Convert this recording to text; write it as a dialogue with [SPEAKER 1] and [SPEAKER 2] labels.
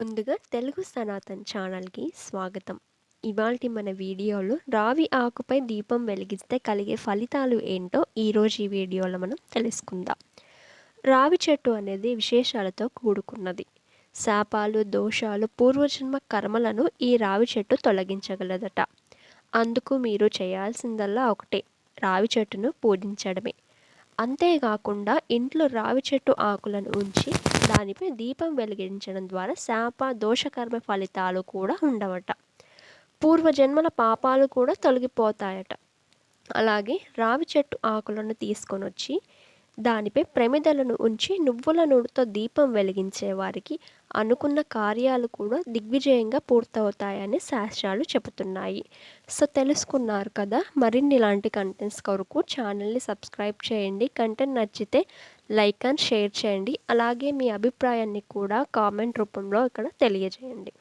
[SPEAKER 1] ముందుగా తెలుగు సనాతన్ ఛానల్కి స్వాగతం. ఇవాల్టి మన వీడియోలో రావి ఆకుపై దీపం వెలిగిస్తే కలిగే ఫలితాలు ఏంటో ఈరోజు ఈ వీడియోలో మనం తెలుసుకుందాం. రావి చెట్టు అనేది విశేషాలతో కూడుకున్నది. శాపాలు దోషాలు పూర్వజన్మ కర్మలను ఈ రావి చెట్టు తొలగించగలదట. అందుకు మీరు చేయాల్సిందల్లా ఒకటే రావి చెట్టును పూజించడమే. అంతేకాకుండా ఇంట్లో రావి చెట్టు ఆకులను ఉంచి దానిపై దీపం వెలిగించడం ద్వారా శాప దోషకర్మ ఫలితాలు కూడా ఉండవట. పూర్వజన్మల పాపాలు కూడా తొలగిపోతాయట. అలాగే రావి చెట్టు ఆకులను తీసుకొని వచ్చి దానిపై ప్రమిదలను ఉంచి నువ్వుల నూనెతో దీపం వెలిగించే వారికి అనుకున్న కార్యాలు కూడా దిగ్విజయంగా పూర్తవుతాయని శాస్త్రాలు చెబుతున్నాయి. సో తెలుసుకున్నారు కదా మరిన్ని ఇలాంటి కంటెంట్స్ కొరకు ఛానల్ని సబ్స్క్రైబ్ చేయండి. కంటెంట్ నచ్చితే లైక్ అండ్ షేర్ చేయండి. అలాగే మీ అభిప్రాయాన్ని కూడా కామెంట్ రూపంలో ఇక్కడ తెలియజేయండి.